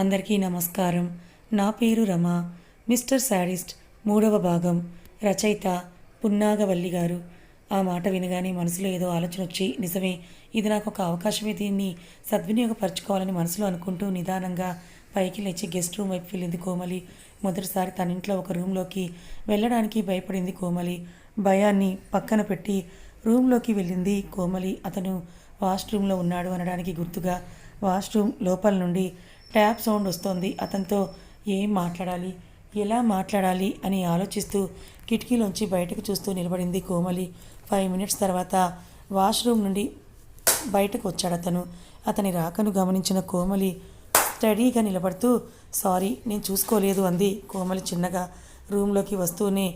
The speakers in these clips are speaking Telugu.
అందరికీ నమస్కారం. నా పేరు రమ. మిస్టర్ శాడిస్ట్ మూడవ భాగం. రచయిత పున్నాగవల్లి గారు. ఆ మాట వినగానే మనసులో ఏదో ఆలోచన వచ్చి నిజమే ఇది నాకు ఒక అవకాశమే దీన్ని సద్వినియోగపరచుకోవాలని మనసులో అనుకుంటూ నిదానంగా పైకి లేచి గెస్ట్ రూమ్ వైపు వెళ్ళింది కోమలి. మొదటిసారి తన ఇంట్లో ఒక రూమ్లోకి వెళ్ళడానికి భయపడింది కోమలి. భయాన్ని పక్కన పెట్టి రూమ్లోకి వెళ్ళింది కోమలి. అతను వాష్రూమ్లో ఉన్నాడు అనడానికి గుర్తుగా వాష్రూమ్ లోపల నుండి ట్యాప్ సౌండ్ వస్తోంది. అతనితో ఏం మాట్లాడాలి? ఎలా మాట్లాడాలి? అని ఆలోచిస్తూ కిటికీలోంచి బయటకు చూస్తూ నిలబడింది కోమలి. ఫైవ్ మినిట్స్ తర్వాత వాష్రూమ్ నుండి బయటకు వచ్చాడు అతను. అతని రాకను గమనించిన కోమలి స్టడీగా నిలబడుతూ సారీ నేను చూసుకోలేదు అంది కోమలి చిన్నగా. రూమ్లోకి వస్తూనే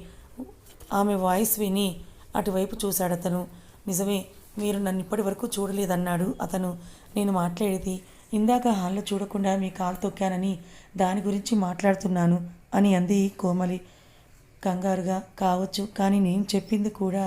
ఆమె వాయిస్ విని అటువైపు చూశాడు అతను. నిజమే మీరు నన్ను ఇప్పటి వరకు చూడలేదన్నాడు అతను. నేను మాట్లాడేది ఇందాక హాల్లో చూడకుండా మీ కాలు తొక్కానని దాని గురించి మాట్లాడుతున్నాను అని అంది కోమలి. కంగారుగా కావచ్చు కానీ నేను చెప్పింది కూడా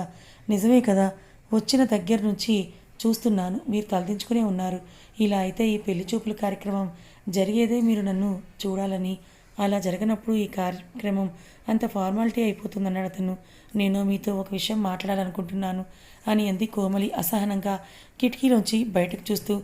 నిజమే కదా? వచ్చిన దగ్గర నుంచి చూస్తున్నాను. మీరు తలదించుకునే ఉన్నారు. ఇలా అయితే ఈ పెళ్ళి చూపుల కార్యక్రమం జరిగేదే మీరు నన్ను చూడాలని. అలా జరగనప్పుడు ఈ కార్యక్రమం అంత ఫార్మాలిటీ అయిపోతుందన్నాడు అతను. నేను మీతో ఒక విషయం మాట్లాడాలనుకుంటున్నాను అని అంది కోమలి అసహనంగా కిటికీలోంచి బయటకు చూస్తూ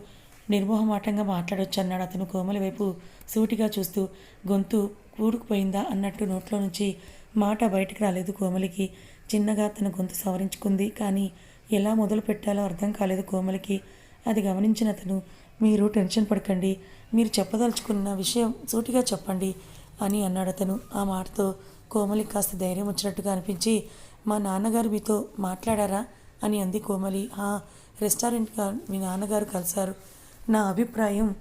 నిర్మోహమాటంగా మాట్లాడొచ్చు అన్నాడు అతను కోమలి వైపు సూటిగా చూస్తూ. గొంతు కూడుకుపోయిందా అన్నట్టు నోట్లో నుంచి మాట బయటకు రాలేదు కోమలికి. చిన్నగా తన గొంతు సవరించుకుంది కానీ ఎలా మొదలు పెట్టాలో అర్థం కాలేదు కోమలికి. అది గమనించిన అతను మీరు టెన్షన్ పడకండి మీరు చెప్పదలుచుకున్న విషయం సూటిగా చెప్పండి అని అన్నాడు అతను. ఆ మాటతో కోమలికి కాస్త ధైర్యం వచ్చినట్టుగా అనిపించి మా నాన్నగారు మీతో మాట్లాడారా అని అంది కోమలి. "ఆ, రెస్టారెంట్గా మీ నాన్నగారు కలిశారు. నా అభిప్రాయం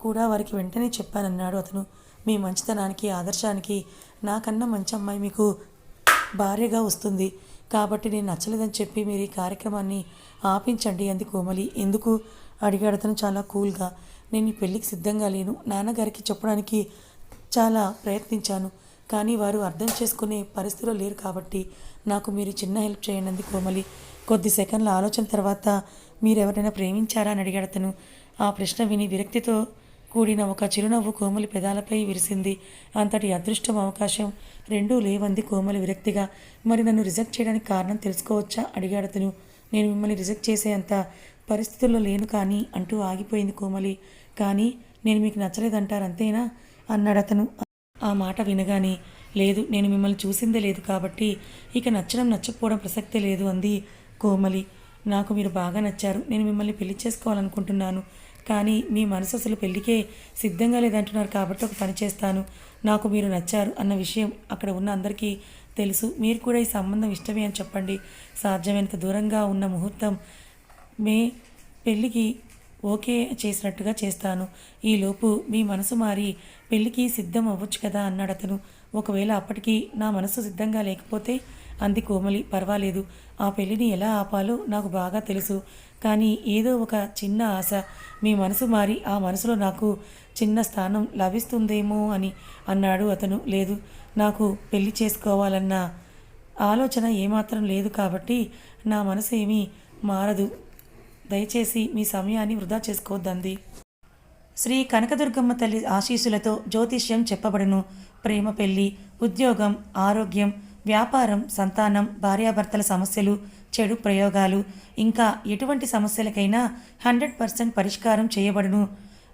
కూడా వారికి వెంటనే చెప్పానన్నాడు అతను. మీ మంచితనానికి ఆదర్శానికి నాకన్నా మంచి అమ్మాయి మీకు భార్యగా వస్తుంది. కాబట్టి నేను నచ్చలేదని చెప్పి మీరు ఈ కార్యక్రమాన్ని ఆపించండి అంది కోమలి. ఎందుకు? అడిగాడు అతను చాలా కూల్గా. నేను ఈ పెళ్ళికి సిద్ధంగా లేను. నాన్నగారికి చెప్పడానికి చాలా ప్రయత్నించాను. కానీ వారు అర్థం చేసుకునే పరిస్థితిలో లేరు కాబట్టి నాకు మీరు చిన్న హెల్ప్ చేయండి అంది కోమలి. కొద్ది సెకండ్ల ఆలోచన తర్వాత మీరు ఎవరైనా ప్రేమించారా అని అడిగాడు అతను. ఆ ప్రశ్న విని విరక్తితో కూడిన ఒక చిరునవ్వు కోమలి పెదాలపై విరిసింది. అంతటి అదృష్టం అవకాశం రెండూ లేవంది కోమలి విరక్తిగా. మరి నన్ను రిజెక్ట్ చేయడానికి కారణం తెలుసుకోవచ్చా? అడిగాడు అతను. నేను మిమ్మల్ని రిజెక్ట్ చేసే అంత పరిస్థితుల్లో లేను కానీ అంటూ ఆగిపోయింది కోమలి. కానీ నేను మీకు నచ్చలేదంటారు అంతేనా? అన్నాడు అతను. ఆ మాట వినగానే లేదు నేను మిమ్మల్ని చూసిందే లేదు కాబట్టి ఇక నచ్చడం నచ్చకపోవడం ప్రసక్తే లేదు అంది కోమలి. నాకు మీరు బాగా నచ్చారు. నేను మిమ్మల్ని పెళ్ళి చేసుకోవాలనుకుంటున్నాను. కానీ మీ మనసు అసలు పెళ్ళికే సిద్ధంగా లేదంటున్నారు కాబట్టి ఒక పని చేస్తాను. నాకు మీరు నచ్చారు అన్న విషయం అక్కడ ఉన్న అందరికీ తెలుసు. మీరు కూడా ఈ సంబంధం ఇష్టమే అని చెప్పండి. సాధ్యమైనంత దూరంగా ఉన్న ముహూర్తం మే పెళ్ళికి ఓకే చేసినట్టుగా చేస్తాను. ఈలోపు మీ మనసు మారి పెళ్ళికి సిద్ధం అవ్వచ్చు కదా అన్నాడు అతను. ఒకవేళ అప్పటికి నా మనసు సిద్ధంగా లేకపోతే అంది కోమలి. పర్వాలేదు ఆ పెళ్ళిని ఎలా ఆపాలో నాకు బాగా తెలుసు. కానీ ఏదో ఒక చిన్న ఆశ. మీ మనసు మారి ఆ మనసులో నాకు చిన్న స్థానం లభిస్తుందేమో అని అన్నాడు అతను. లేదు నాకు పెళ్ళి చేసుకోవాలన్న ఆలోచన ఏమాత్రం లేదు కాబట్టి నా మనసు ఏమీ మారదు. దయచేసి మీ సమయాన్ని వృధా చేసుకోవద్దంది. శ్రీ కనకదుర్గమ్మ తల్లి ఆశీస్సులతో జ్యోతిష్యం చెప్పబడును. ప్రేమ పెళ్ళి ఉద్యోగం ఆరోగ్యం వ్యాపారం సంతానం భార్యాభర్తల సమస్యలు చెడు ప్రయోగాలు ఇంకా ఎటువంటి సమస్యలకైనా హండ్రెడ్ పర్సెంట్ పరిష్కారం చేయబడును.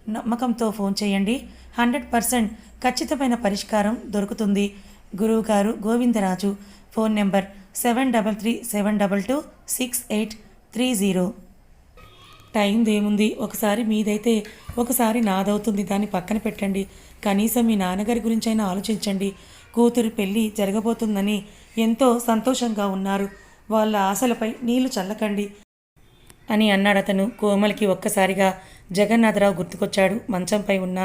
నమ్మకంతో ఫోన్ చేయండి. హండ్రెడ్ పర్సెంట్ ఖచ్చితమైన పరిష్కారం దొరుకుతుంది. గురువుగారు Govindaraju phone number seven double three seven double two six eight three zero. Time దేముంది ఒకసారి మీదైతే ఒకసారి నాదవుతుంది. దాన్ని పక్కన పెట్టండి. కనీసం మీ నాన్నగారి గురించైనా ఆలోచించండి. కూతురు పెళ్ళి జరగబోతుందని ఎంతో సంతోషంగా ఉన్నారు. వాళ్ళ ఆశలపై నీళ్ళు చల్లకండి అని అన్నాడు అతను కోమలికి ఒక్కసారిగా జగన్నాథరావు గుర్తుకొచ్చాడు. మంచంపై ఉన్న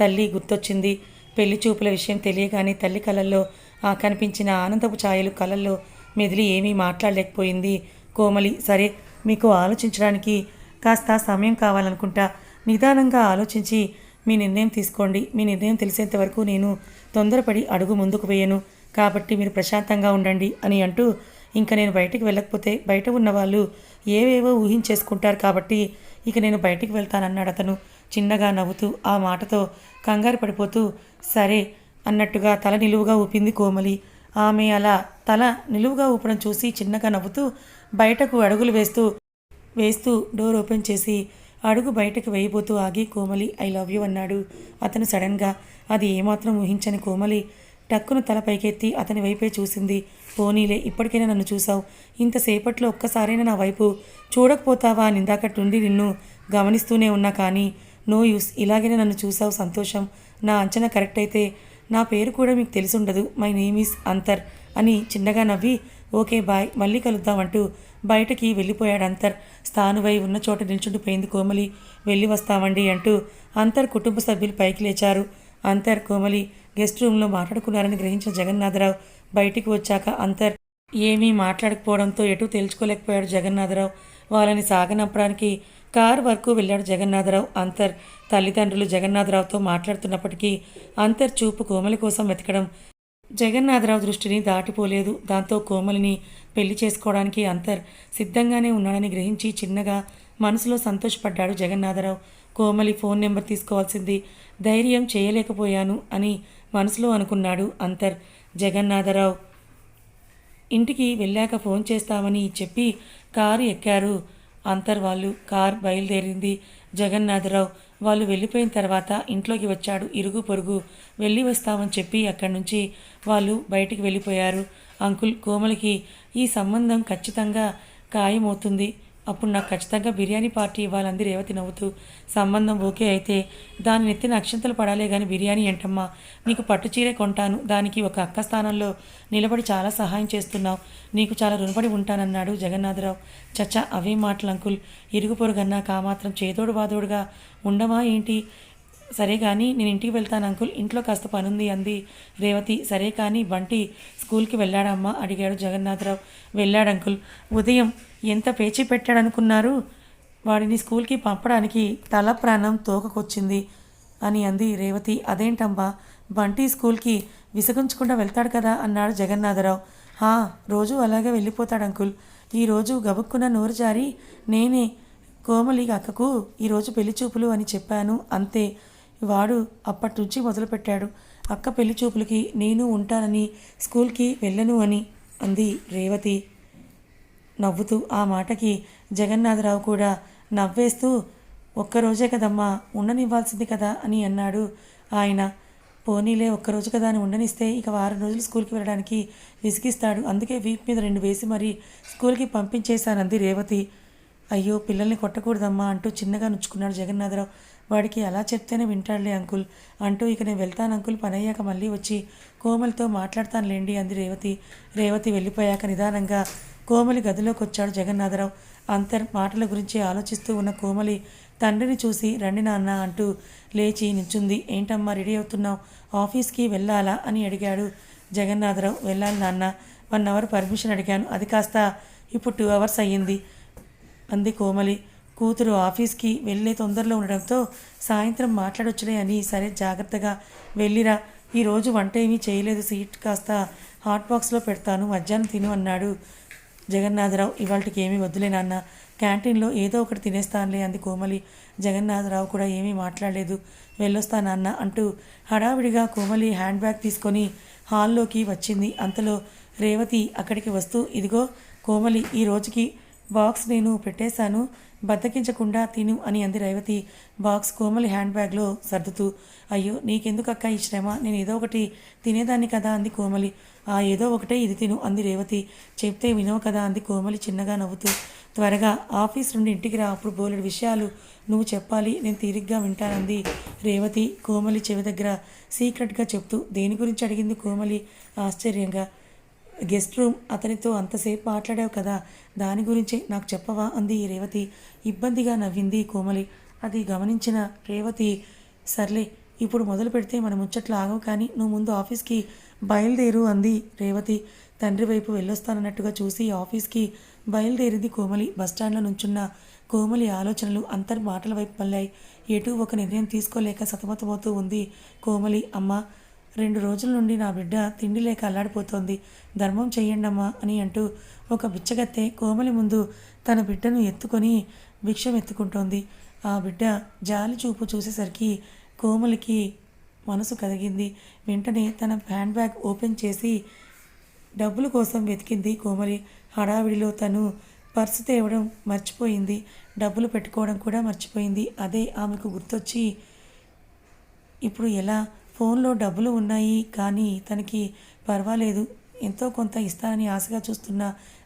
తల్లి గుర్తొచ్చింది. పెళ్ళి చూపుల విషయం తెలియగానే తల్లి కళల్లో ఆ కనిపించిన ఆనందపు ఛాయలు కళల్లో మెదిలి ఏమీ మాట్లాడలేకపోయింది. కోమలి సరే మీకు ఆలోచించడానికి కాస్త సమయం కావాలనుకుంటా. నిదానంగా ఆలోచించి మీ నిర్ణయం తీసుకోండి. మీ నిర్ణయం తెలిసేంత వరకు నేను తొందరపడి అడుగు ముందుకు వేయను. కాబట్టి మీరు ప్రశాంతంగా ఉండండి అని అంటూ ఇంకా నేను బయటికి వెళ్ళకపోతే బయట ఉన్న వాళ్ళు ఏవేవో ఊహించేసుకుంటారు కాబట్టి ఇక నేను బయటికి వెళ్తానన్నాడు అతను చిన్నగా నవ్వుతూ ఆ మాటతో కంగారు పడిపోతూ సరే అన్నట్టుగా తల నిలువుగా ఊపింది కోమలి. ఆమె అలా తల నిలువుగా ఊపడం చూసి చిన్నగా నవ్వుతూ బయటకు అడుగులు వేస్తూ వేస్తూ డోర్ ఓపెన్ చేసి అడుగు బయటకు వేయబోతూ ఆగి కోమలి ఐ లవ్ యూ అన్నాడు. అతను సడన్గా అది ఏమాత్రం ఊహించని కోమలి. టక్కును తల పైకెత్తి అతని వైపే చూసింది. పోనీలే ఇప్పటికైనా నన్ను చూసావు ఇంతసేపట్లో ఒక్కసారైనా నా వైపు చూడకపోతావా? అని ఇందాకట్టుండి నిన్ను గమనిస్తూనే ఉన్నా కానీ నో యూస్ ఇలాగైనా నన్ను చూసావు సంతోషం. నా అంచనా కరెక్ట్ అయితే నా పేరు కూడా మీకు తెలిసి ఉండదు మై నేమ్ ఈస్ అంతర్ అని చిన్నగా నవ్వి ఓకే బాయ్ మళ్ళీ కలుద్దాం అంటూ బయటకి వెళ్ళిపోయాడు అంతర్ స్థానువై ఉన్న చోట నిల్చుండిపోయింది కోమలి. వెళ్ళి వస్తామండి అంటూ అంతర్ కుటుంబ సభ్యులు పైకి లేచారు. అంతర్ కోమలి గెస్ట్ రూమ్లో మాట్లాడుకున్నారని గ్రహించిన జగన్నాథరావు బయటికి వచ్చాక అంతర్ ఏమీ మాట్లాడకపోవడంతో ఎటు తెలుసుకోలేకపోయాడు జగన్నాథరావు. వాళ్ళని సాగనంపడానికి కార్ వరకు వెళ్ళాడు జగన్నాథరావు. అంతర్ తల్లిదండ్రులు జగన్నాథరావుతో మాట్లాడుతున్నప్పటికీ అంతర్ చూపు కోమలి కోసం వెతకడం జగన్నాథరావు దృష్టిని దాటిపోలేదు. దాంతో కోమలిని పెళ్ళి చేసుకోవడానికి అంతర్ సిద్ధంగానే ఉన్నాడని గ్రహించి చిన్నగా మనసులో సంతోషపడ్డాడు జగన్నాథరావు. కోమలి ఫోన్ నెంబర్ తీసుకోవాల్సింది. ధైర్యం చేయలేకపోయాను అని మనసులో అనుకున్నాడు అంతర్. జగన్నాథరావు ఇంటికి వెళ్ళాక ఫోన్ చేస్తామని చెప్పి కారు ఎక్కారు. అంతర్ వాళ్ళు కార్ బయలుదేరింది జగన్నాథరావు. వాళ్ళు వెళ్ళిపోయిన తర్వాత ఇంట్లోకి వచ్చాడు. ఇరుగు పొరుగు వెళ్ళి వస్తామని చెప్పి అక్కడి నుంచి వాళ్ళు బయటికి వెళ్ళిపోయారు. అంకుల్ కోమలికి ఈ సంబంధం ఖచ్చితంగా ఖాయమవుతుంది. అప్పుడు నాకు ఖచ్చితంగా బిర్యానీ పార్టీ ఇవ్వాలంది రేవతి నవ్వుతూ సంబంధం ఓకే అయితే దాని నెత్తిన అక్షంతలు పడాలే కానీ బిర్యానీ ఏంటమ్మా? నీకు పట్టు చీరే కొంటాను దానికి ఒక అక్క స్థానంలో నిలబడి చాలా సహాయం చేస్తున్నావు నీకు చాలా రుణపడి ఉంటానన్నాడు జగన్నాథరావు. చచ్చా అవే మాటలు అంకుల్. ఇరుగు పొరుగన్నా కామాత్రం చేదోడు బాదోడుగా ఉండమా ఏంటి? సరే కానీ నేను ఇంటికి వెళ్తాను అంకుల్ ఇంట్లో కాస్త పనుంది అంది రేవతి. సరే కానీ బంటి స్కూల్కి వెళ్ళాడమ్మా అడిగాడు జగన్నాథరావు. వెళ్ళాడు అంకుల్. ఉదయం ఎంత పేచి పెట్టాడనుకున్నారు? వాడిని స్కూల్కి పంపడానికి తల ప్రాణం తోకకొచ్చింది అని అంది రేవతి. అదేంటమ్మా బంటి స్కూల్కి విసగించకుండా వెళ్తాడు కదా? అన్నాడు జగన్నాథరావు. హా రోజు అలాగే వెళ్ళిపోతాడు అంకుల్. ఈరోజు గబుక్కున నోరు జారి నేనే కోమలి అక్కకు ఈరోజు పెళ్ళి చూపులు అని చెప్పాను అంతే. వాడు అప్పటి నుంచి మొదలుపెట్టాడు. అక్క పెళ్ళి చూపులకి నేను ఉంటానని స్కూల్కి వెళ్ళను అని అంది రేవతి. నవ్వుతూ ఆ మాటకి జగన్నాథరావు కూడా నవ్వేస్తూ ఒక్కరోజే కదమ్మా ఉండనివ్వాల్సింది కదా అని అన్నాడు. ఆయన పోనీలే ఒక్కరోజు కదా అని ఉండనిస్తే ఇక వారం రోజులు స్కూల్కి వెళ్ళడానికి విసిగిస్తాడు. అందుకే వీప్ మీద రెండు వేసి మరీ స్కూల్కి పంపించేశానంది రేవతి. అయ్యో పిల్లల్ని కొట్టకూడదమ్మా అంటూ చిన్నగా నుంచుకున్నాడు జగన్నాథరావు. వాడికి అలా చెప్తేనే వింటాడులే అంకుల్ అంటూ ఇక నేను వెళ్తాను అంకుల్ పని అయ్యాక మళ్ళీ వచ్చి కోమలతో మాట్లాడతానులేండి అంది రేవతి. రేవతి వెళ్ళిపోయాక నిదానంగా కోమలి గదిలోకి వచ్చాడు జగన్నాథరావు. అంతర్ మాటల గురించి ఆలోచిస్తూ ఉన్న కోమలి తండ్రిని చూసి రండి నాన్న అంటూ లేచి నించుంది ఏంటమ్మా రెడీ అవుతున్నావు? ఆఫీస్కి వెళ్ళాలా? అని అడిగాడు జగన్నాథరావు. వెళ్ళాలి నాన్న వన్ అవర్ పర్మిషన్ అడిగాను. అది కాస్త ఇప్పుడు టూ అవర్స్ అయ్యింది అంది కోమలి. కూతురు ఆఫీస్కి వెళ్ళే తొందరలో ఉండడంతో సాయంత్రం మాట్లాడొచ్చులే అని సరే జాగ్రత్తగా వెళ్ళిరా. ఈరోజు వంట ఏమీ చేయలేదు. సీట్ కాస్త హాట్ బాక్స్లో పెడతాను. మధ్యాహ్నం తిను అన్నాడు జగన్నాథరావు ఇవాళకి ఏమీ వద్దులే నాన్న. క్యాంటీన్లో ఏదో ఒకటి తినేస్తానులే అంది కోమలి. జగన్నాథరావు కూడా ఏమీ మాట్లాడలేదు. వెళ్ళొస్తా నాన్న అంటూ హడావిడిగా కోమలి హ్యాండ్ బ్యాగ్ తీసుకొని హాల్లోకి వచ్చింది. అంతలో రేవతి అక్కడికి వస్తూ ఇదిగో కోమలి ఈ రోజుకి బాక్స్ నేను పెట్టేశాను. బద్దకించకుండా తిను అని అంది రేవతి. బాక్స్ కోమలి హ్యాండ్ బ్యాగ్లో సర్దుతూ అయ్యో నీకెందుకు అక్క ఈ శ్రమ? నేను ఏదో ఒకటి తినేదాన్ని కదా అంది కోమలి. ఆ ఏదో ఒకటే ఇది తిను అంది రేవతి. చెప్తే వినవు కదా అంది కోమలి చిన్నగా నవ్వుతూ. త్వరగా ఆఫీస్ నుండి ఇంటికి రా అప్పుడు బోలెడు విషయాలు నువ్వు చెప్పాలి నేను తీరిగ్గా వింటానంది రేవతి కోమలి చెవి దగ్గర సీక్రెట్గా చెప్తూ. దేని గురించి అడిగింది కోమలి? ఆశ్చర్యంగా. గెస్ట్ రూమ్ అతనితో అంతసేపు మాట్లాడావు కదా దాని గురించే నాకు చెప్పవా అంది రేవతి. ఇబ్బందిగా నవ్వింది కోమలి. అది గమనించిన రేవతి సర్లే ఇప్పుడు మొదలు పెడితే మన ముచ్చట్లు ఆగవు కానీ నువ్వు ముందు ఆఫీస్కి బయలుదేరు అంది రేవతి. తండ్రి వైపు వెళ్ళొస్తానన్నట్టుగా చూసి ఆఫీస్కి బయలుదేరింది కోమలి. బస్టాండ్లో నుంచున్న కోమలి ఆలోచనలు అంతర్ మాటల వైపు మళ్ళాయి ఎటు ఒక నిర్ణయం తీసుకోలేక సతమతమవుతూ ఉంది కోమలి. అమ్మ రెండు రోజుల నుండి నా బిడ్డ తిండి లేక అల్లాడిపోతోంది. ధర్మం చెయ్యండమ్మా అని అంటూ ఒక బిచ్చగత్తె కోమలి ముందు తన బిడ్డను ఎత్తుకొని భిక్షం ఎత్తుకుంటోంది. ఆ బిడ్డ జాలి చూపు చూసేసరికి కోమలికి మనసు కదిగింది వెంటనే తన హ్యాండ్ బ్యాగ్ ఓపెన్ చేసి డబ్బుల కోసం వెతికింది కోమలి. హడావిడిలో తను పర్సు తేవడం మర్చిపోయింది. డబ్బులు పెట్టుకోవడం కూడా మర్చిపోయింది. అదే ఆమెకు గుర్తొచ్చి ఇప్పుడు ఎలా ఫోన్లో డబ్బులు ఉన్నాయి కానీ తనకి పర్వాలేదు. ఎంతో కొంత ఇస్తానని ఆశగా చూస్తున్న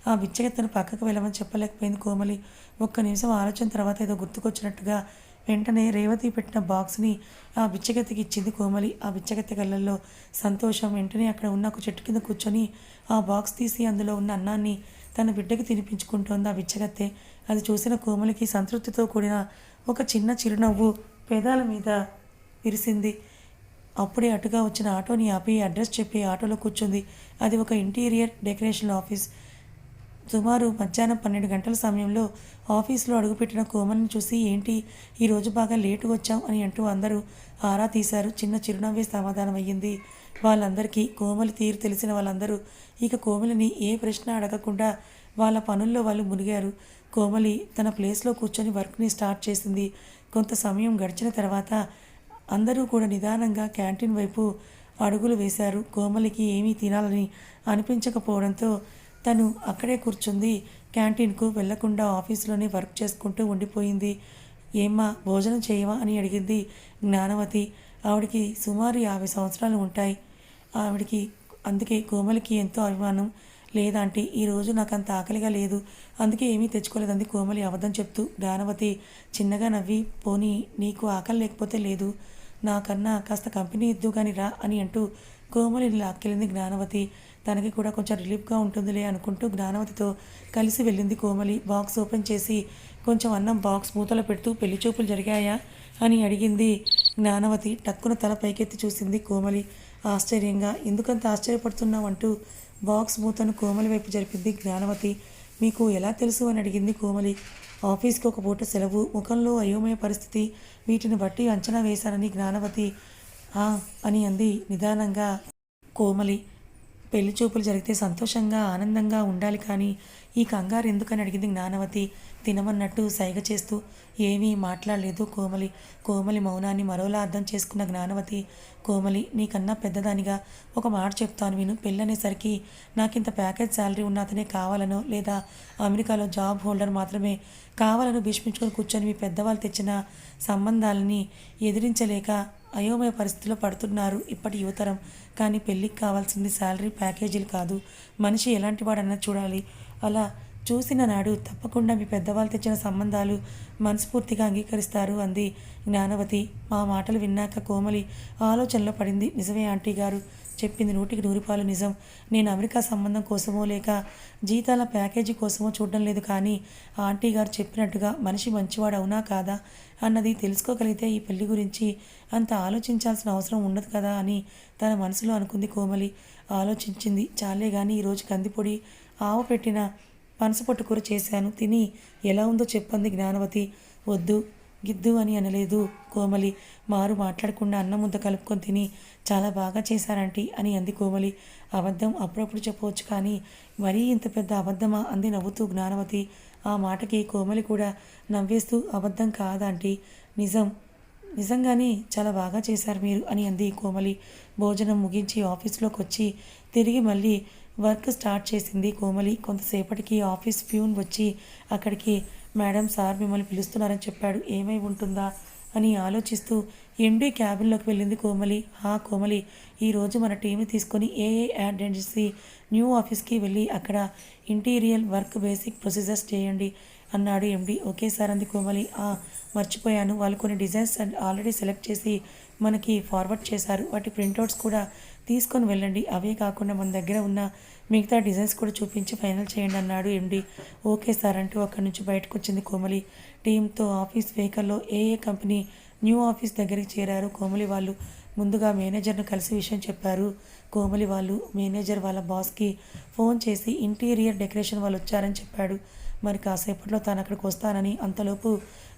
ఆ బిచ్చగత్తను పక్కకు వెళ్ళమని చెప్పలేకపోయింది కోమలి. ఒక్క నిమిషం ఆలోచన తర్వాత ఏదో గుర్తుకొచ్చినట్టుగా వెంటనే రేవతి పెట్టిన బాక్స్ని ఆ బిచ్చగత్తెకి ఇచ్చింది కోమలి. ఆ బిచ్చగత్తె కళ్ళల్లో సంతోషం. వెంటనే అక్కడ ఉన్న ఒక చెట్టు కింద కూర్చొని ఆ బాక్స్ తీసి అందులో ఉన్న అన్నాన్ని తన బిడ్డకి తినిపించుకుంటోంది ఆ బిచ్చగత్తె. అది చూసిన కోమలికి సంతృప్తితో కూడిన ఒక చిన్న చిరునవ్వు పెదాల మీద విరిసింది. అప్పుడే అటుగా వచ్చిన ఆటోని ఆపి అడ్రస్ చెప్పి ఆటోలో కూర్చుంది. అది ఒక ఇంటీరియర్ డెకరేషన్ ఆఫీస్. సుమారు మధ్యాహ్నం పన్నెండు గంటల సమయంలో ఆఫీస్లో అడుగుపెట్టిన కోమల్ని చూసి ఏంటి? ఈరోజు బాగా లేటుగా వచ్చాం అని అంటూ అందరూ ఆరా తీశారు. చిన్న చిరునవ్వే సమాధానం అయ్యింది. వాళ్ళందరికీ కోమలి తీరు తెలిసిన వాళ్ళందరూ ఇక కోమలిని ఏ ప్రశ్న అడగకుండా వాళ్ళ పనుల్లో వాళ్ళు మునిగారు. కోమలి తన ప్లేస్లో కూర్చొని వర్క్ని స్టార్ట్ చేసింది. కొంత సమయం గడిచిన తర్వాత అందరూ కూడా నిదానంగా క్యాంటీన్ వైపు అడుగులు వేశారు. కోమలికి ఏమీ తినాలని అనిపించకపోవడంతో తను అక్కడే కూర్చుంది. క్యాంటీన్కు వెళ్ళకుండా ఆఫీసులోనే వర్క్ చేసుకుంటూ ఉండిపోయింది. ఏమ్మా భోజనం చేయవా అని అడిగింది జ్ఞానవతి. ఆవిడికి సుమారు యాభై సంవత్సరాలు ఉంటాయి. ఆవిడికి అందుకే కోమలికి ఎంతో అభిమానం. లేదంటే ఈరోజు నాకు అంత ఆకలిగా లేదు. అందుకే ఏమీ తెచ్చుకోలేదంది కోమలి అబద్ధం చెప్తూ. జ్ఞానవతి చిన్నగా నవ్వి పోనీ నీకు ఆకలి లేకపోతే లేదు. నాకన్నా కాస్త కంపెనీ ఇద్దు కానీ రా అని అంటూ కోమలిని లాక్కెళ్ళింది జ్ఞానవతి. తనకి కూడా కొంచెం రిలీఫ్గా ఉంటుందిలే అనుకుంటూ జ్ఞానవతితో కలిసి వెళ్ళింది కోమలి. బాక్స్ ఓపెన్ చేసి కొంచెం అన్నం బాక్స్ మూతలో పెడుతూ పెళ్ళి చూపులు జరిగాయా? అని అడిగింది జ్ఞానవతి. టక్కున తల పైకెత్తి చూసింది కోమలి. ఆశ్చర్యంగా ఎందుకంత ఆశ్చర్యపడుతున్నావు? అంటూ బాక్స్ మూతను కోమలి వైపు జరిపింది జ్ఞానవతి. మీకు ఎలా తెలుసు అని అడిగింది కోమలి. ఆఫీస్కి ఒక పూట సెలవు ముఖంలో అయోమయ పరిస్థితి వీటిని బట్టి అంచనా వేశానని జ్ఞానవతి. "ఆ" అని అంది నిదానంగా కోమలి. పెళ్ళి చూపులు జరిగితే సంతోషంగా ఆనందంగా ఉండాలి కానీ ఈ కంగారు ఎందుకని అడిగింది జ్ఞానవతి. తినమన్నట్టు సైగ చేస్తూ ఏమీ మాట్లాడలేదు కోమలి. కోమలి మౌనాన్ని మరోలా అర్థం చేసుకున్న జ్ఞానవతి కోమలి నీకన్నా పెద్దదానిగా ఒక మాట చెప్తాను విను. పెళ్ళనేసరికి నాకింత ప్యాకేజ్ శాలరీ ఉన్న అతనే కావాలనో లేదా అమెరికాలో జాబ్ హోల్డర్ మాత్రమే కావాలను భీష్మించుకొని కూర్చొని మీ పెద్దవాళ్ళు తెచ్చిన సంబంధాలని ఎదిరించలేక అయోమయ పరిస్థితిలో పడుతున్నారు ఇప్పటి యువతరం. కానీ పెళ్ళికి కావాల్సింది శాలరీ ప్యాకేజీలు కాదు. మనిషి ఎలాంటి వాడన్నా చూడాలి. అలా చూసిన నాడు తప్పకుండా మీ పెద్దవాళ్ళు తెచ్చిన సంబంధాలు మనస్ఫూర్తిగా అంగీకరిస్తారు అంది జ్ఞానవతి. మా మాటలు విన్నాక కోమలి ఆలోచనలో పడింది. నిజమే ఆంటీ గారు చెప్పింది నూటికి నూరిపాలు నిజం. నేను అమెరికా సంబంధం కోసమో లేక జీతాల ప్యాకేజీ కోసమో చూడడం లేదు కానీ ఆంటీ గారు చెప్పినట్టుగా మనిషి మంచివాడు అవునా కాదా అన్నది తెలుసుకోగలిగితే ఈ పెళ్ళి గురించి అంత ఆలోచించాల్సిన అవసరం ఉండదు కదా అని తన మనసులో అనుకుంది కోమలి. ఆలోచించింది చాలే కానీ ఈరోజు కందిపొడి ఆవు పెట్టిన పనసపొట్టు కూర చేశాను. తిని ఎలా ఉందో చెప్పంది జ్ఞానవతి. వద్దు గిద్దు అని అనలేదు కోమలి. మారు మాట్లాడకుండా అన్నం ముద్ద కలుపుకొని తిని చాలా బాగా చేశారంటీ అని అంది కోమలి. అబద్ధం అప్పుడప్పుడు చెప్పవచ్చు కానీ మరీ ఇంత పెద్ద అబద్ధమా అంది నవ్వుతూ జ్ఞానవతి. ఆ మాటకి కోమలి కూడా నవ్వేస్తూ అబద్ధం కాదంటీ. నిజం నిజంగానే చాలా బాగా చేశారు మీరు అని అంది కోమలి. భోజనం ముగించి ఆఫీస్లోకి వచ్చి తిరిగి మళ్ళీ వర్క్ స్టార్ట్ చేసింది కోమలి. కొంతసేపటికి ఆఫీస్ ప్యూన్ వచ్చి అక్కడికి మేడం సార్ మిమ్మల్ని పిలుస్తున్నారని చెప్పాడు. ఏమై ఉంటుందా? అని ఆలోచిస్తూ ఎండి క్యాబిన్లోకి వెళ్ళింది కోమలి. హా కోమలి ఈరోజు మన టీంని తీసుకొని ఏఏ యాడ్ ఏజెన్సీ న్యూ ఆఫీస్కి వెళ్ళి అక్కడ ఇంటీరియర్ వర్క్ బేసిక్ ప్రొసీజర్స్ చేయండి అన్నాడు ఎండి. ఓకే సార్ అంది కోమలి. "ఆ, మర్చిపోయాను. వాళ్ళు కొన్ని డిజైన్స్ ఆల్రెడీ సెలెక్ట్ చేసి మనకి ఫార్వర్డ్ చేశారు. వాటి ప్రింట్అవుట్స్ కూడా తీసుకొని వెళ్ళండి. అవే కాకుండా మన దగ్గర ఉన్న మిగతా డిజైన్స్ కూడా చూపించి ఫైనల్ చేయండి అన్నాడు ఎండి ఓకే సార్ అంటూ అక్కడి నుంచి బయటకు వచ్చింది కోమలి. టీంతో ఆఫీస్ వెహికల్లో ఏఏ కంపెనీ న్యూ ఆఫీస్ దగ్గరికి చేరారు కోమలి వాళ్ళు ముందుగా మేనేజర్ను కలిసి విషయం చెప్పారు. కోమలి వాళ్ళు మేనేజర్ వాళ్ళ బాస్కి ఫోన్ చేసి ఇంటీరియర్ డెకరేషన్ వాళ్ళు వచ్చారని చెప్పాడు. మరి కాసేపట్లో తాను అక్కడికి వస్తానని అంతలోపు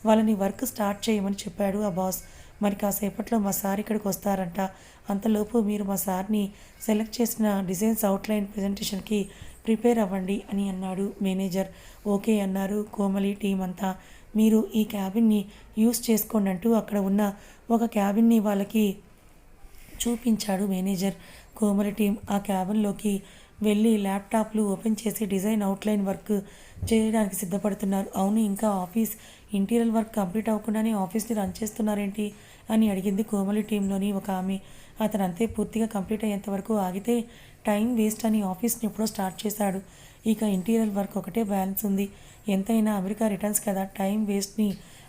వాళ్ళని వర్క్ స్టార్ట్ చేయమని చెప్పాడు ఆ బాస్. మరి కాసేపట్లో మా సార్ ఇక్కడికి వస్తారంట. అంతలోపు మీరు మా సార్ని సెలెక్ట్ చేసిన డిజైన్స్ అవుట్లైన్ ప్రజెంటేషన్కి ప్రిపేర్ అవ్వండి అని అన్నాడు మేనేజర్. ఓకే అన్నారు కోమలి టీం అంతా. మీరు ఈ క్యాబిన్ని యూస్ చేసుకోండి అంటూ అక్కడ ఉన్న ఒక క్యాబిన్ని వాళ్ళకి చూపించాడు మేనేజర్. కోమలి టీం ఆ క్యాబిన్లోకి వెళ్ళి ల్యాప్టాప్లు ఓపెన్ చేసి డిజైన్ అవుట్లైన్ వర్క్ చేయడానికి సిద్ధపడుతున్నారు. అవును ఇంకా ఆఫీస్ ఇంటీరియర్ వర్క్ కంప్లీట్ అవ్వకుండానే ఆఫీస్ని రన్ చేస్తున్నారేంటి? అని అడిగింది కోమలి టీంలోని ఒక ఆమె. అతను అంతే పూర్తిగా కంప్లీట్ అయ్యేంత వరకు ఆగితే టైం వేస్ట్ అని ఆఫీస్ని ఎప్పుడో స్టార్ట్ చేశాడు. ఇక ఇంటీరియర్ వర్క్ ఒకటే బ్యాలెన్స్ ఉంది. ఎంతైనా అమెరికా రిటర్న్స్ కదా టైం వేస్ట్ని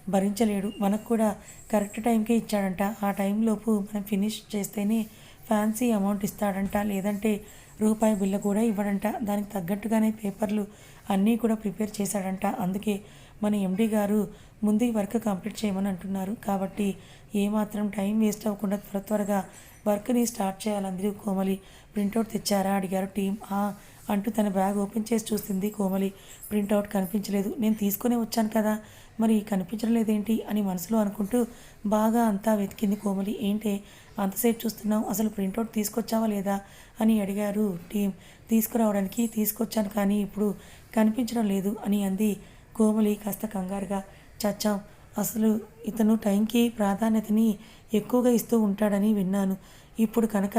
భరించలేడు. మనకు కూడా కరెక్ట్ టైంకే ఇచ్చాడంట. ఆ టైంలోపు మనం ఫినిష్ చేస్తేనే ఫ్యాన్సీ అమౌంట్ ఇస్తాడంట. లేదంటే రూపాయి బిల్ల కూడా ఇవ్వడంట. దానికి తగ్గట్టుగానే పేపర్లు అన్నీ కూడా ప్రిపేర్ చేశాడంట. అందుకే మన ఎండి గారు ముందు ఈ వర్క్ కంప్లీట్ చేయమని అంటున్నారు. కాబట్టి ఏమాత్రం టైం వేస్ట్ అవ్వకుండా త్వర త్వరగా వర్క్ని స్టార్ట్ చేయాలందరూ కోమలి ప్రింటౌట్ తెచ్చారా? అడిగారు టీం ఆ అంటూ తన బ్యాగ్ ఓపెన్ చేసి చూసింది కోమలి. ప్రింటౌట్ కనిపించలేదు. నేను తీసుకునే వచ్చాను కదా. మరి కనిపించడం లేదేంటి అని మనసులో అనుకుంటూ బాగా అంతా వెతికింది కోమలి. ఏంటే? అంతసేపు చూస్తున్నావు. అసలు ప్రింటౌట్ తీసుకొచ్చావా లేదా? అని అడిగారు టీం తీసుకురావడానికి తీసుకొచ్చాను కానీ ఇప్పుడు కనిపించడం లేదు అని అంది కోమలి కాస్త కంగారుగా చచ్చాం. అసలు ఇతను టైంకి ప్రాధాన్యతని ఎక్కువగా ఇస్తూ ఉంటాడని విన్నాను. ఇప్పుడు కనుక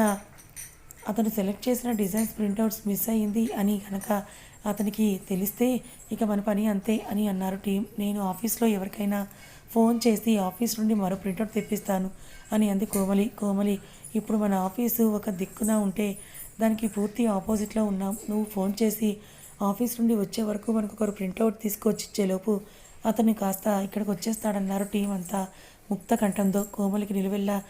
అతను సెలెక్ట్ చేసిన డిజైన్స్ ప్రింట్అవుట్స్ మిస్ అయ్యింది అని కనుక అతనికి తెలిస్తే ఇక మన పని అంతే అని అన్నారు టీం నేను ఆఫీస్లో ఎవరికైనా ఫోన్ చేసి ఆఫీస్ నుండి మరో ప్రింట్అవుట్ తెప్పిస్తాను అని అంది కోమలి. కోమలి ఇప్పుడు మన ఆఫీసు ఒక దిక్కున ఉంటే దానికి పూర్తి ఆపోజిట్లో ఉన్నాం. నువ్వు ఫోన్ చేసి ఆఫీస్ నుండి వచ్చే వరకు మనకు ఒకరు ప్రింట్అవుట్ తీసుకొచ్చి ఇచ్చేలోపు అతన్ని కాస్త ఇక్కడికి వచ్చేస్తాడన్నారు టీం అంతా. ముక్త కంఠంతో కోమలికి నిలువెల్లా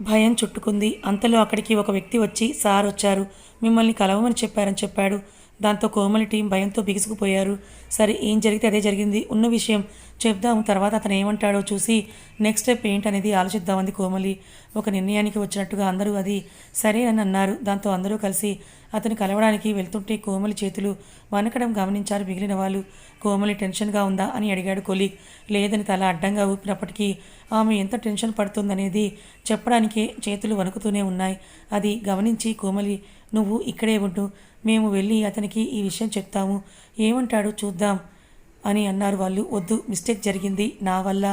భయం చుట్టుకుంది. అంతలో అక్కడికి ఒక వ్యక్తి వచ్చి సార్ వచ్చారు. మిమ్మల్ని కలవమని చెప్పారని చెప్పాడు. దాంతో కోమలి టీం భయంతో బిగుసుకుపోయారు. సరే ఏం జరిగితే అదే జరిగింది. ఉన్న విషయం చెప్దాం తర్వాత అతను ఏమంటాడో చూసి నెక్స్ట్ స్టెప్ ఏంటనేది ఆలోచిద్దామంది కోమలి. ఒక నిర్ణయానికి వచ్చినట్టుగా అందరూ అది సరే అని అన్నారు. దాంతో అందరూ కలిసి అతను కలవడానికి వెళ్తుంటే కోమలి చేతులు వనకడం గమనించారు మిగిలిన వాళ్ళు. కోమలి టెన్షన్గా ఉందా అని అడిగాడు కొలీగ్ లేదని తల అడ్డంగా ఊపినప్పటికీ ఆమె ఎంత టెన్షన్ పడుతుందనేది చెప్పడానికే చేతులు వణుకుతూనే ఉన్నాయి. అది గమనించి కోమలి నువ్వు ఇక్కడే ఉంటూ మేము వెళ్ళి అతనికి ఈ విషయం చెప్తాము. ఏమంటాడో చూద్దాం. అని అన్నారు వాళ్ళు. వద్దు మిస్టేక్ జరిగింది. నా వల్ల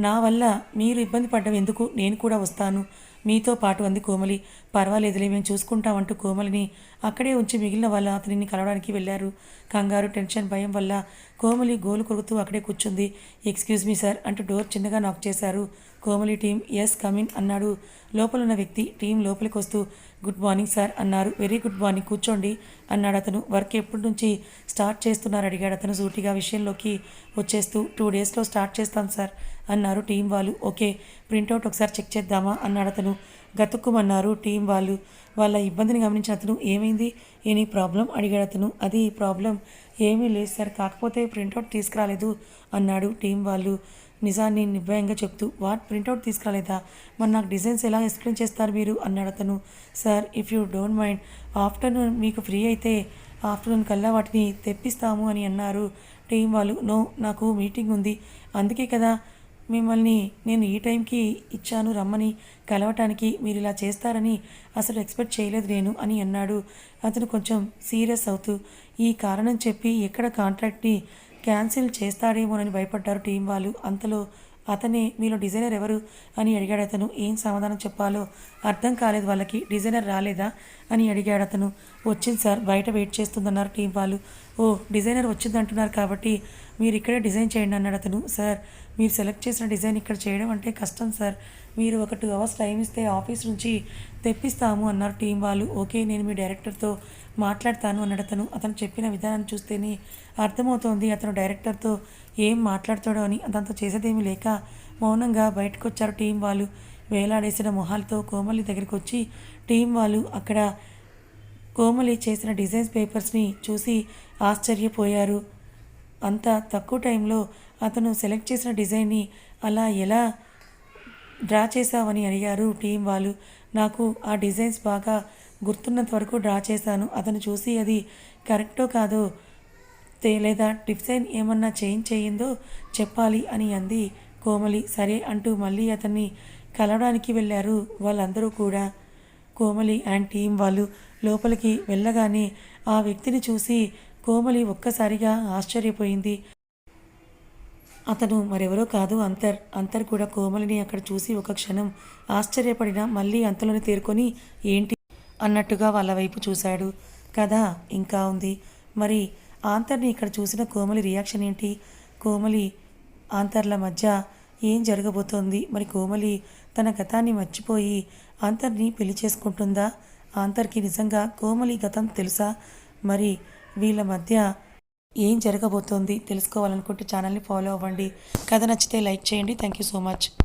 నా వల్ల మీరు ఇబ్బంది పడ్డం ఎందుకు? నేను కూడా వస్తాను. మీతో పాటు అంది కోమలి. పర్వాలేదులే మేము చూసుకుంటామంటూ కోమలిని అక్కడే ఉంచి మిగిలిన వాళ్ళు అతనిని కలవడానికి వెళ్ళారు. కంగారు టెన్షన్ భయం వల్ల కోమలి గోలు కొరుకుతూ అక్కడే కూర్చుంది. ఎక్స్క్యూజ్ మీ సార్ అంటూ డోర్ చిన్నగా నాక్ చేశారు కోమలి టీం. ఎస్ కమిన్ అన్నాడు. లోపలున్న వ్యక్తి టీం లోపలికి వస్తూ గుడ్ మార్నింగ్ సార్ అన్నారు. వెరీ గుడ్ మార్నింగ్ కూర్చోండి అన్నాడు అతను. వర్క్ ఎప్పటి నుంచి స్టార్ట్ చేస్తున్నారు అడిగాడు అతను. సూటిగా విషయంలోకి వచ్చేస్తూ టూ డేస్లో స్టార్ట్ చేస్తాం సార్ అన్నారు టీం వాళ్ళు. ఓకే ప్రింట్అవుట్ ఒకసారి చెక్ చేద్దామా అన్నాడు అతను. గతుక్కుమన్నారు టీం వాళ్ళు. వాళ్ళ ఇబ్బందిని గమనించిన అతను ఏమైంది? Any problem? అడిగాడు అతను. అది ప్రాబ్లం ఏమీ లేదు సార్ కాకపోతే ప్రింట్అవుట్ తీసుకురాలేదు అన్నాడు టీం వాళ్ళు. నిజాన్ని నిర్భయంగా చెప్తూ వాట్? ప్రింట్అవుట్ తీసుకురాలేదా? మరి నాకు డిజైన్స్ ఎలా ఎక్స్ప్లెయిన్ చేస్తారు మీరు? అన్నాడు అతను. Sir if you don't mind afternoon మీకు ఫ్రీ అయితే ఆఫ్టర్నూన్ కల్లా వాటిని తెప్పిస్తాము అని అన్నారు. టీం వాళ్ళు నో నాకు మీటింగ్ ఉంది. అందుకే కదా మిమ్మల్ని నేను ఈ టైంకి ఇచ్చాను రమ్మని కలవటానికి మీరు ఇలా చేస్తారని అసలు ఎక్స్పెక్ట్ చేయలేదు నేను అని అన్నాడు. అతను కొంచెం సీరియస్ అవుతూ ఈ కారణం చెప్పి ఎక్కడ కాంట్రాక్ట్ని క్యాన్సిల్ చేస్తాడేమోనని భయపడ్డారు టీం వాళ్ళు. అంతలో అతనే మీలో డిజైనర్ ఎవరు? అని అడిగాడు అతను. ఏం సమాధానం చెప్పాలో అర్థం కాలేదు వాళ్ళకి. డిజైనర్ రాలేదా? అని అడిగాడు అతను. వచ్చింది సార్. బయట వెయిట్ చేస్తుందన్నారు టీం వాళ్ళు. ఓ డిజైనర్ వచ్చింది అంటున్నారు కాబట్టి మీరు ఇక్కడే డిజైన్ చేయండి అన్నాడు అతను. సార్ మీరు సెలెక్ట్ చేసిన డిజైన్ ఇక్కడ చేయడం అంటే కష్టం సార్. మీరు ఒక టూ అవర్స్ టైం ఇస్తే ఆఫీస్ నుంచి తెప్పిస్తాము అన్నారు టీం వాళ్ళు. ఓకే నేను మీ డైరెక్టర్తో మాట్లాడతాను అన్నాడు అతను అతను చెప్పిన విధానం చూస్తేనే అర్థమవుతోంది అతను డైరెక్టర్తో ఏం మాట్లాడతాడో అని. అతనితో చేసేదేమీ లేక మౌనంగా బయటకు వచ్చారు టీం వాళ్ళు. వేలాడేసిన మొహాలతో కోమలి దగ్గరికి వచ్చి టీం వాళ్ళు అక్కడ కోమలి చేసిన డిజైన్స్ పేపర్స్ని చూసి ఆశ్చర్యపోయారు. అంత తక్కువ టైంలో అతను సెలెక్ట్ చేసిన డిజైన్ని అలా ఎలా డ్రా చేశావని అడిగారు టీం వాళ్ళు. నాకు ఆ డిజైన్స్ బాగా గుర్తున్నంత వరకు డ్రా చేశాను. అతను చూసి అది కరెక్టో కాదో తే- లేదా డిజైన్ ఏమన్నా చేంజ్ చేయిందో చెప్పాలి అని అంది కోమలి. సరే అంటూ మళ్ళీ అతన్ని కలవడానికి వెళ్ళారు వాళ్ళందరూ కూడా. కోమలి అండ్ టీం వాళ్ళు లోపలికి వెళ్ళగానే ఆ వ్యక్తిని చూసి కోమలి ఒక్కసారిగా ఆశ్చర్యపోయింది. అతను మరెవరో కాదు అంతర్ అంతర్ కూడా కోమలిని అక్కడ చూసి ఒక క్షణం ఆశ్చర్యపడిన మళ్ళీ అంతలోనే తేరుకొని ఏంటి అన్నట్టుగా వాళ్ళ వైపు చూశాడు. కదా ఇంకా ఉంది. మరి ఆంతర్ని ఇక్కడ చూసిన కోమలి రియాక్షన్ ఏంటి? కోమలి ఆంతర్ల మధ్య ఏం జరగబోతోంది? మరి కోమలి తన గతాన్ని మర్చిపోయి ఆంతర్ని పెళ్ళి చేసుకుంటుందా? ఆంతర్కి నిజంగా కోమలి గతం తెలుసా? మరి వీళ్ళ మధ్య ఏం జరగబోతోంది? తెలుసుకోవాలనుకుంటే ఛానల్ని ఫాలో అవ్వండి. కథ నచ్చితే లైక్ చేయండి. Thank you so much.